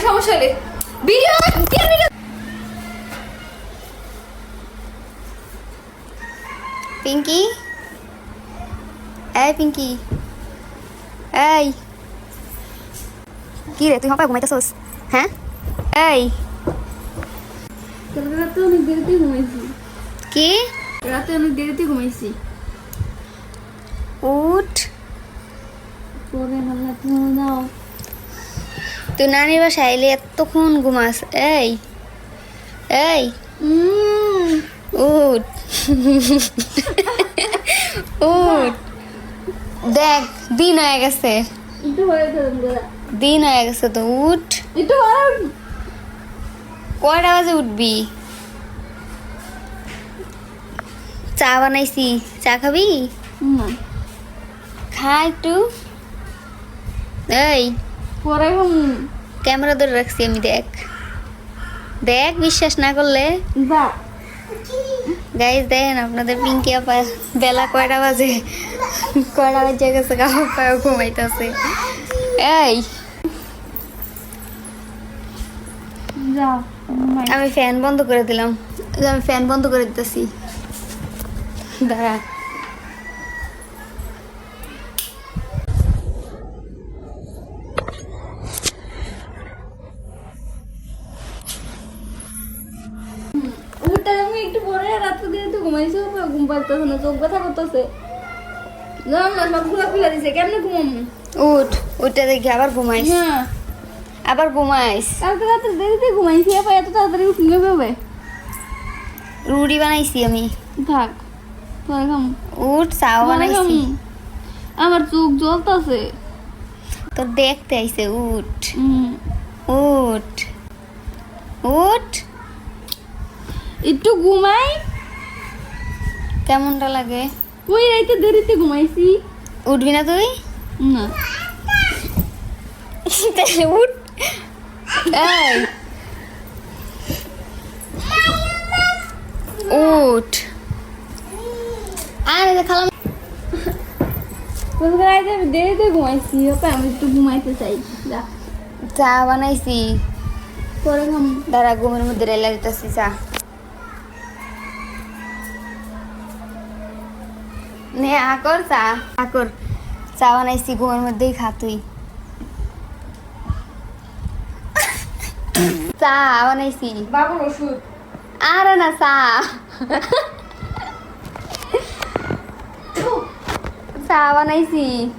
কানে সমস্যা হলে। ভিডিও পিঙ্কি? এই পিঙ্কি। এই। কি রে তুই হপায় ঘুমাইতেছস? হ্যাঁ? এই। কালকে রাতে অনেক দেরিতে ঘুমাইছি। কি? রাতে অনেক দেরিতে ঘুমাইছি। উঠ। পরে ভাবলাম তুমি যাও তুই নানির বাসায় এলে এতক্ষণ ঘুমাস। এই এই উঠ। উঠ। দেখ দিন হয়ে গেছে। দিন হয়ে গেছে তো উঠ। কয়টা বাজে উঠবি? চা বানাইছি। চা খাবি? খা একটু। এই। পরে ক্যামেরা ধরে রাখছি আমি দেখ। দেখ বিশ্বাস না করলে। গাইজ দেখেন আপনাদের পিঙ্কি আপা বেলা কয়টা বাজে? কয়টা বাজে গেছে? গাওয়া পায়ে ঘুমাইতেছে। এই। আমি ফ্যান বন্ধ করে দিলাম। আমি ফ্যান বন্ধ করে দিতেছি। দাঁড়া। পরে রাত্রে তো ঘুমাইছি বাবা, ঘুম পাইতেছে না চোখ ব্যথা করতেছে। জানো না সবগুলো খুলে দিছে কেমনে ঘুমাম? উঠ উঠে দেখি আবার ঘুমাইস। হ্যাঁ। আবার ঘুমাইস। কালকে রাত্রে দেরিতে ঘুমাইছি আপা এত তাড়াতাড়ি উঠে হবে রুটি বানাইছি আমি। থাক পরে খাম। উঠ চাও। বানাইছি। আমার চোখ জ্বলতেছে। তোর দেখতে আইছে উঠ। উঠ। উঠ। একটু ঘুমাই। কেমনটা লাগে? ওই রাইতে দেরিতে ঘুমাইছি। উঠবি না তুই? না। তাহলে উঠ। উঠ। আর খালাম রাইতে দেরিতে ঘুমাইছি আপা আমি একটু ঘুমাইতে চাই। চা বানাইছি। পরে দাঁড়া ঘুমের মধ্যে রেলা দিতেছি চা। নে আকর চা। আকর চা বানাইছি ঘুমের মধ্যেই খা তুই। চা বানাইছি। বাবুর ওষুধ। আরে না চা। চা বানাইছি।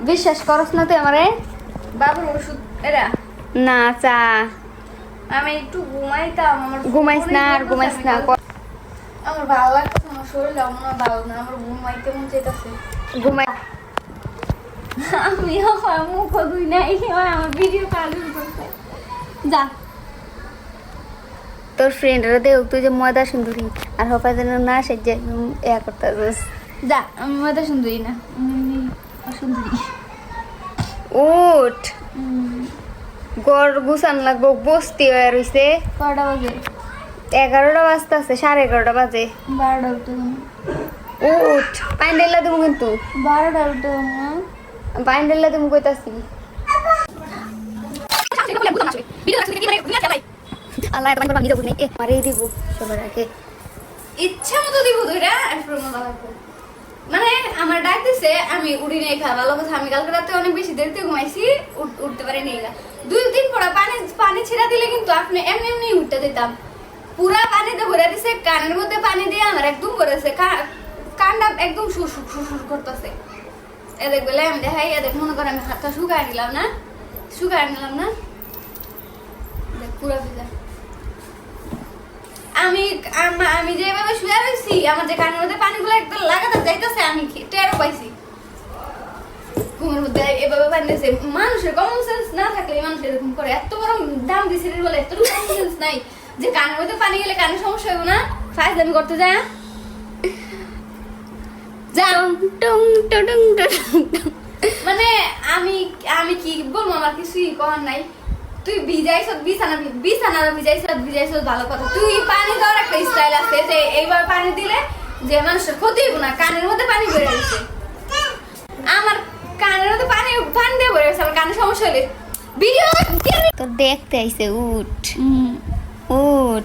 বিশ্বাস করস না তুই আমারে? বাবুর ওষুধ এরা। না চা। আমি একটু ঘুমাইতাম আমার ঘুমাইস না আর ঘুমাইস না আমি- আমার ভালো লাগছে আমার শরীর আমার ভালো না আমার ঘুমাইতে মন চাইতেছে ঘুমাই আমি আমার মুখ দুই নাই আমার ভিডিও করতে যা। তোর ফ্রেন্ডরা দেখ তুই যে ময়দা সুন্দরী আর হপা যেন না সে যে ইয়া করতে যা আমি মতো সুন্দরী না উঠ। গড় গুছান লাগবো বস্তি হয়ে রইছে। কটা বাজে? এগারোটা বাজতে আছে সাড়ে এগারোটা বাজে। বারোটা উঠ পাইন ডেলা তুমি কিন্তু। বারোটা উঠে পাইন ডেলা তুমি কইতাছি। আল্লাহ এটা বান্ধব নিজে বুঝনি এ দিব সবার আগে। ইচ্ছা মতো দিব দুইটা মানে আমার ডাক দিছে আমি উড়ি ভালো কথা আমি কালকে রাতে অনেক বেশি দেরিতে ঘুমাইছি উঠতে পারি নিয়ে দুই দিন পরে পানি পানি ছেড়া দিলে কিন্তু আপনি এমনি এমনি উঠতে দিতাম পুরা পানিতে ভরে দিছে, কানের মধ্যে পানি দিয়ে আমার একদম করেছে কানটা একদম সুর সুর করতেছে। এদের বলে আমি দেখাই এদের মনে করে আমি হাতটা শুকায় নিলাম না? শুকায় নিলাম না? দেখ পুরা ভিজা। আমি আমি যেভাবে শুয়ে রয়েছি আমার যে কানের মধ্যে পানিগুলো একদম লাগাতে যাইতেছে, আমি টেরও পাইছি। ঘুমের মধ্যে এভাবে পানি দিয়েছে মানুষের কমন সেন্স না থাকলে মানুষ এরকম করে, এত বড় দাম দিছে বলে এত কমন সেন্স নাই। যে কানের মধ্যে পানি গেলে কানে সমস্যা হবে না? ফাইজ আমি করতে যা। মানে আমি আমি কি বলব? আমার কিছুই করার নাই। তুই ভিজাইছ বিছানা বিছানা ভিজাইছ ভিজাইছ ভালো কথা। তুই পানি দেওয়ার একটা স্টাইল আছে যে এইবার পানি দিলে যে মানুষের ক্ষতি হইব না কানের মধ্যে পানি বেড়ে গেছে। আমার কানের মধ্যে পানি পানি দিয়ে বেড়ে গেছে আমার কানের সমস্যা হলে ভিডিও তো দেখতে আইছে উঠ। Oh.